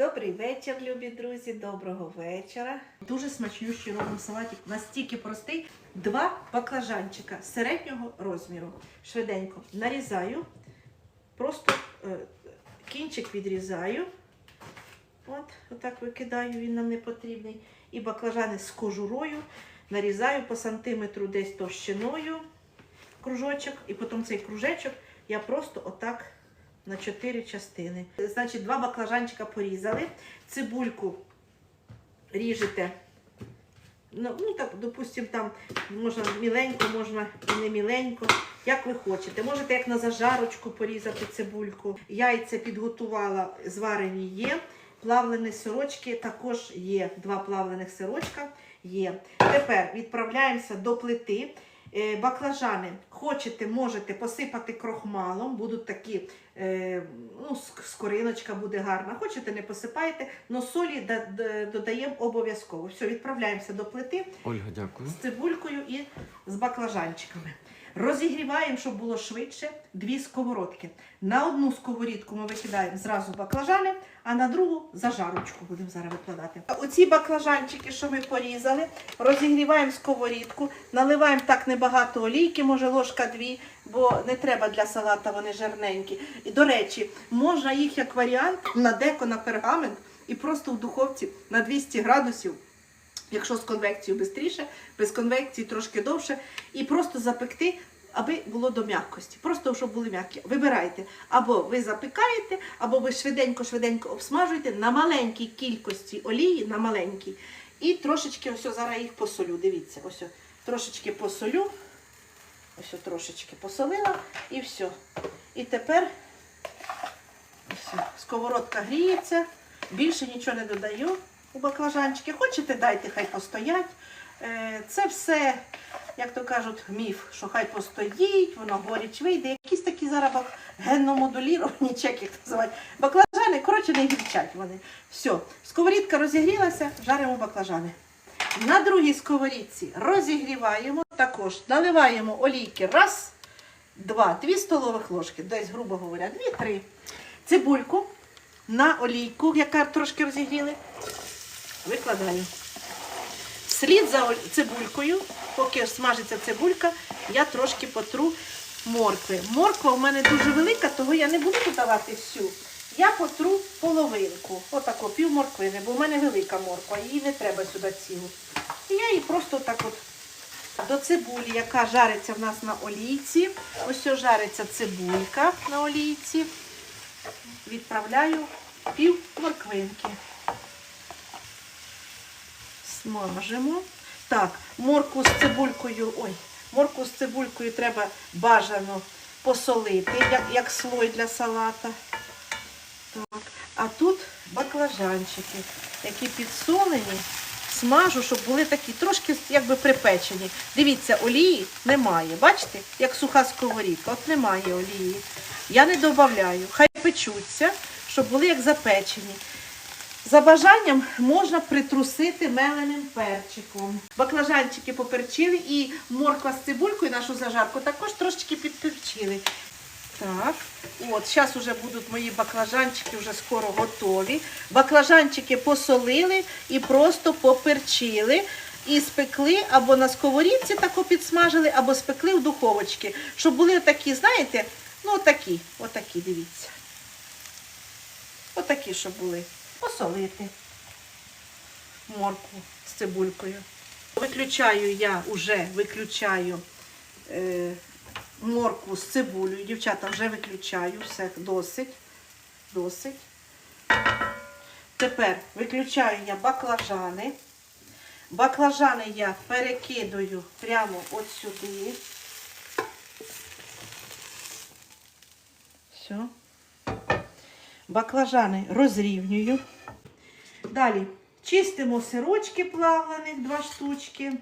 Добрий вечір, любі друзі, доброго вечора. Дуже смачнющий робимо салатик, настільки простий. Два баклажанчика середнього розміру. Швиденько нарізаю, просто е, кінчик відрізаю. От, отак викидаю, він нам не потрібний. І баклажани з кожурою нарізаю по сантиметру десь товщиною кружочок, і потім цей кружечок я просто отак на чотири частини. Значить, два баклажанчика порізали, цибульку ріжете. Ну, ну так, допустимо, там можна міленько, можна і не міленько, як ви хочете. Можете як на зажарочку порізати цибульку. Яйця підготувала, зварені є. Плавлені сирочки також є. Два плавлених сирочка є. Тепер відправляємося до плити. Е, Баклажани хочете, можете посипати крохмалом, будуть такі, ну, ск- скориночка буде гарна. Хочете, не посипайте, але солі да- да- додаємо обов'язково. Все, відправляємося до плити Ольга, дякую. з цибулькою і з баклажанчиками. Розігріваємо, щоб було швидше, дві сковородки. На одну сковорідку ми викидаємо зразу баклажани, а на другу зажарочку будемо зараз викладати. Оці баклажанчики, що ми порізали, розігріваємо сковорідку, наливаємо так небагато олійки, може ложка дві, бо не треба для салата, вони жирненькі. І, до речі, можна їх як варіант на деко, на пергамент і просто в духовці на 200 градусів Якщо з конвекцією швидше, без конвекції трошки довше, і просто запекти, аби було до м'якості. Просто щоб були м'які. Вибирайте. Або ви запікаєте, або ви швиденько-швиденько обсмажуєте на маленькій кількості олії, на маленькій. І трошечки, ось зараз їх посолю. Дивіться, ось трошечки посолю. Ось трошечки посолила і все. І тепер ось, сковородка гріється, більше нічого не додаю у баклажанчики. Хочете, дайте, хай постоять. Е, Це все, як то кажуть, міф, що хай постоїть, воно горіч вийде. Якісь такі зараз генно-модуліровані, як їх називають. Баклажани, коротше, не гірчать вони. Все, сковорідка розігрілася, жаримо баклажани. На другій сковорідці розігріваємо також, наливаємо олійки. Раз, два, дві столових ложки, десь, грубо говоря, дві-три. Цибульку на олійку, яка трошки розігріли, викладаю. Слід за цибулькою, поки смажиться цибулька, я трошки потру моркви. Морква у мене дуже велика, того я не буду додавати всю. Я потру половинку, отако, пів морквини, бо в мене велика морква, її не треба сюди цілу. І я її просто так от до цибулі, яка жариться в нас на олійці. Ось ось жариться цибулька на олійці. Відправляю пів морквинки. Смажимо. Так, морку з цибулькою. Ой, морку з цибулькою треба бажано посолити, як, як слой для салата. Так. А тут баклажанчики, які підсолені. Смажу, щоб були такі трошки якби припечені. Дивіться, олії немає. Бачите, як суха сковорідка. От немає олії. Я не додаю. Хай печуться, щоб були як запечені. За бажанням можна притрусити меленим перчиком. Баклажанчики поперчили і морква з цибулькою нашу зажарку також трошечки підперчили. Так, от, зараз вже будуть мої баклажанчики вже скоро готові. Баклажанчики посолили і просто поперчили. І спекли або на сковорідці тако підсмажили, або спекли в духовочці. Щоб були такі, знаєте, ну отакі, отакі, дивіться. Отакі, щоб були. Посолити моркву з цибулькою. Виключаю я вже виключаю е, моркву з цибулею. Дівчата, вже виключаю, все досить. Досить. Тепер виключаю я баклажани. Баклажани я перекидаю прямо от сюди. Все. Баклажани розрівнюю. Далі чистимо сирочки плавлених, два штучки,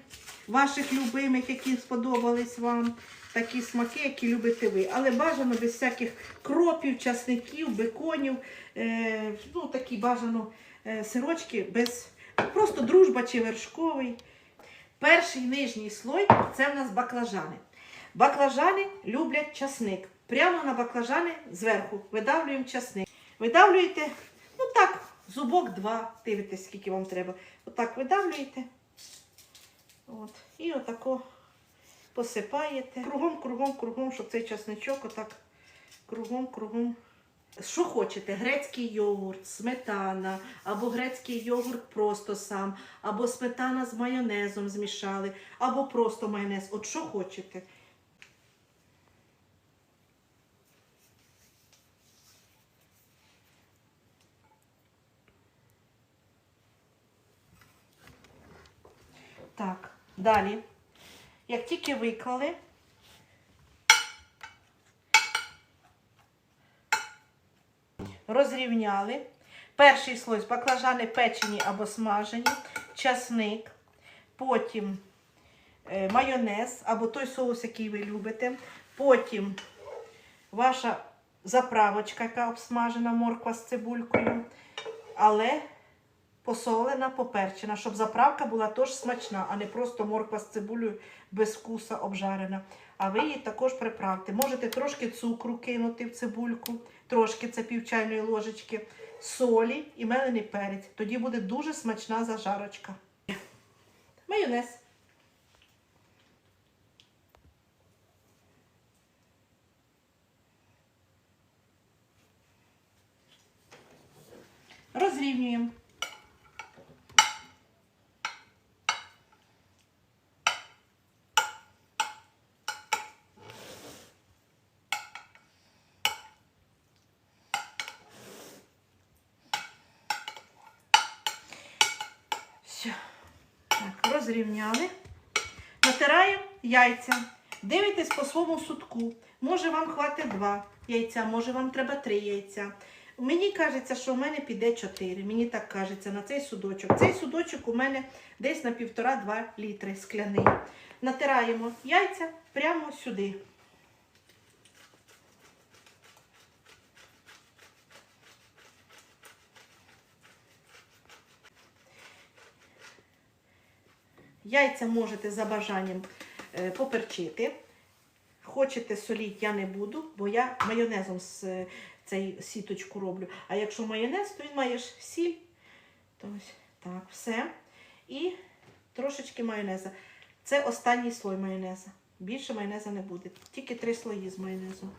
ваших любимих, які сподобались вам. Такі смаки, які любите ви. Але бажано без всяких кропів, часників, беконів. Е, ну, такі бажано е, сирочки без просто дружба чи вершковий. Перший нижній слой це в нас баклажани. Баклажани люблять часник. Прямо на баклажани зверху видавлюємо часник. Видавлюєте, ну так, Зубок два, дивитесь, скільки вам треба. Отак видавлюєте. От. І отако посипаєте. Кругом, кругом, кругом, щоб цей часничок отак кругом, кругом. Що хочете, грецький йогурт, сметана, або грецький йогурт просто сам, або сметана з майонезом змішали, або просто майонез. От що хочете. Так, далі. Як тільки виклали, розрівняли. Перший слой баклажани печені або смажені, часник, потім е, майонез або той соус, який ви любите. Потім ваша заправочка, яка обсмажена морква з цибулькою, але посолена, поперчена, щоб заправка була теж смачна, а не просто морква з цибулею без вкуса обжарена. А ви її також приправте. Можете трошки цукру кинути в цибульку, трошки це пів чайної ложечки, солі і мелений перець. Тоді буде дуже смачна зажарочка. Майонез. Розрівнюємо. Все. Так, розрівняли. Натираємо яйця. Дивитесь по своєму сутку. Може вам хватить два яйця, може вам треба три яйця. Мені кажеться, що в мене піде 4. Мені так кажеться на цей судочок. Цей судочок у мене десь на 1,5-2 літри скляний. Натираємо яйця прямо сюди. Яйця можете за бажанням е, поперчити. Хочете соліть, я не буду, бо я майонезом з е, цей сіточку роблю. А якщо майонез, то він маєш сіль. То ось так, все. І трошечки майонеза. Це останній слой майонеза. Більше майонеза не буде. Тільки три слої з майонезом.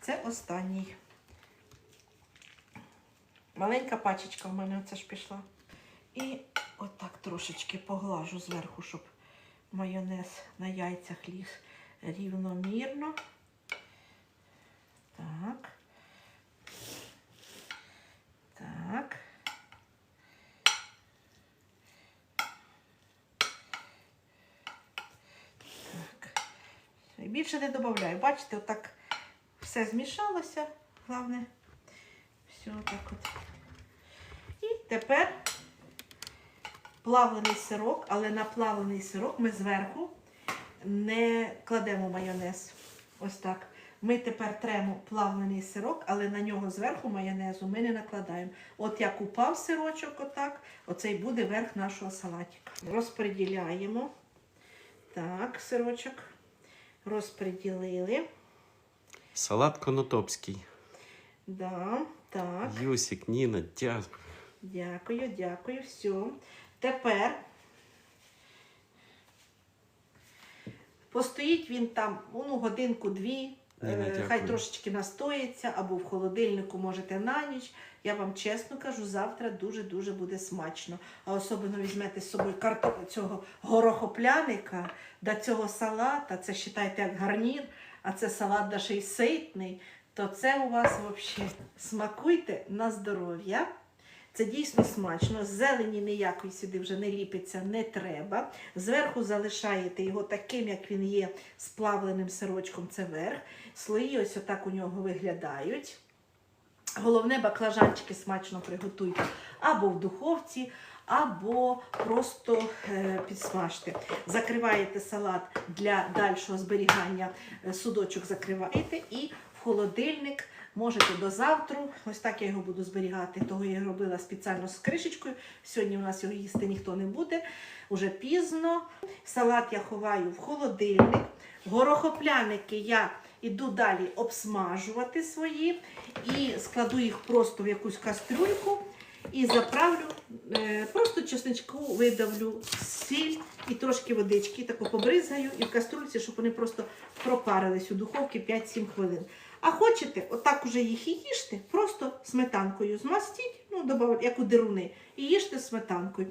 Це останній. Маленька пачечка в мене оце ж пішла. І отак трошечки поглажу зверху, щоб майонез на яйцях ліг рівномірно. Так. Так. Так. І більше не додаю. Бачите, отак все змішалося. Головне. Все отак от. І тепер плавлений сирок, але на плавлений сирок ми зверху не кладемо майонез. Ось так. Ми тепер тремо плавлений сирок, але на нього зверху майонезу ми не накладаємо. От як упав сирочок, отак, оцей буде верх нашого салатика. Розподіляємо. Так, сирочок. Розподілили. Салат конотопський. Да, так. Юсик, Ніна, дякую. Дякую, дякую. Все. Тепер постоїть він там ну, годинку-дві. Е, Хай трошечки настоїться або в холодильнику можете на ніч. Я вам чесно кажу, завтра дуже-дуже буде смачно. А особливо візьмете з собою карто... цього горохопляника до цього салата. Це вважайте як гарнір, а це салат да ще й ситний. То це у вас взагалі смакуйте на здоров'я. Це дійсно смачно. Зелені ніякої сюди вже не ліпиться, не треба. Зверху залишаєте його таким, як він є, з плавленим сирочком, це верх. Слої ось отак у нього виглядають. Головне, баклажанчики смачно приготуйте або в духовці, або просто е, підсмажте. Закриваєте салат для дальшого зберігання, е, судочок закриваєте і в холодильник. Можете до завтра. Ось так я його буду зберігати. Того я робила спеціально з кришечкою. Сьогодні у нас його їсти ніхто не буде. Уже пізно. Салат я ховаю в холодильник. Горохопляники я іду далі обсмажувати свої і складу їх просто в якусь кастрюльку. І заправлю, е, просто чесничку видавлю, сіль і трошки водички, тако побризгаю і в каструльці, щоб вони просто пропарились у духовці 5-7 хвилин. А хочете, отак уже їх і їжте, просто сметанкою змастіть, ну, як у дируни, і їжте сметанкою.